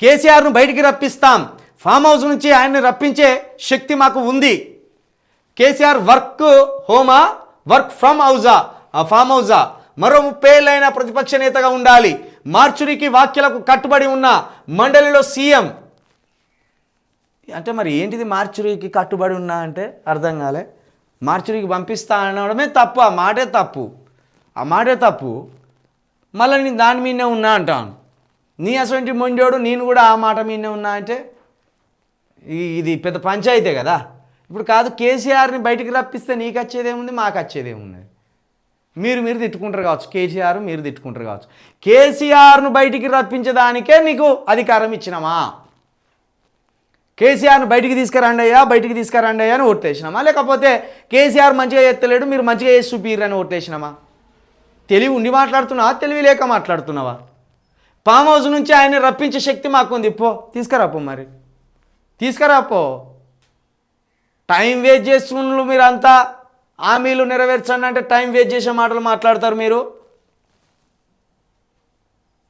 కేసీఆర్ను బయటికి రప్పిస్తాం. Farm house నుంచి ఆయన్ని రప్పించే శక్తి మాకు ఉంది. కేసీఆర్ వర్క్ హోమా వర్క్ ఫ్రమ్ హౌజా ఆ ఫామ్ హౌజా. మరో ముప్పై ఏళ్ళైన ప్రతిపక్ష నేతగా ఉండాలి. మార్చురికి వాక్యలకు కట్టుబడి ఉన్న మండలిలో సీఎం. అంటే మరి ఏంటిది మార్చురికి కట్టుబడి ఉన్నా అంటే అర్థం కాలే. మార్చురికి పంపిస్తా అనడమే తప్పు. ఆ మాటే తప్పు. ఆ మాటే తప్పు. మళ్ళీ నేను దాని మీదనే ఉన్నా అంటాను. నీ అసలు మొండోడు నేను కూడా ఆ మాట మీదనే ఉన్నా అంటే ఇది పెద్ద పంచాయితే కదా. ఇప్పుడు కాదు కేసీఆర్ని బయటికి రప్పిస్తే నీకు వచ్చేదేముంది మాకు వచ్చేదేముంది? మీరు మీరు తిట్టుకుంటారు కావచ్చు. కేసీఆర్ మీరు తిట్టుకుంటారు కావచ్చు. కేసీఆర్ను బయటికి రప్పించడానికే నీకు అధికారం ఇచ్చినామా? కేసీఆర్ను బయటికి తీసుకురండి అయ్యా బయటికి తీసుకురండి అయ్యా అని ఓట్లేసినామా? లేకపోతే కేసీఆర్ మంచిగా ఎత్తలేడు మీరు మంచిగా చేసి చూపిర్రు అని ఓట్లేసినామా? తెలివి ఉండి మాట్లాడుతున్నావా? తెలివి లేక మాట్లాడుతున్నావా? ఫామ్ హౌస్ నుంచి ఆయన రప్పించే శక్తి మాకుంది. పో తీసుకురాపో మరి. తీసుకురాపో టైం వేస్ట్ చేస్తున్నారు మీరు అంతా హామీలు నెరవేర్చండి అంటే టైం వేస్ట్ చేసే మాటలు మాట్లాడతారు మీరు.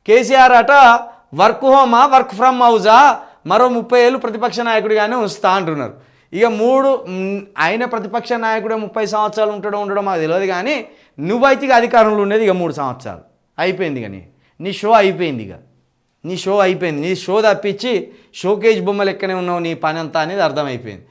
కేసీఆర్ అట వర్క్ హోమా వర్క్ ఫ్రమ్ హౌజా మరో ముప్పై ఏళ్ళు ప్రతిపక్ష నాయకుడిగానే ఉంచుతా అంటున్నారు. ఇక మూడు ఆయన ప్రతిపక్ష నాయకుడే ముప్పై సంవత్సరాలు ఉంటాడో ఉండడం మాకు తెలియదు కానీ నువ్వైతే అధికారంలో ఉండేది ఇక మూడు సంవత్సరాలు. అయిపోయింది కానీ నీ షో అయిపోయింది ఇక. నీ షో అయిపోయింది. నీ షో తప్పించి షోకేజ్ బొమ్మ లెక్కనే ఉన్నావు నీ పని అంతా అనేది అర్థమైపోయింది.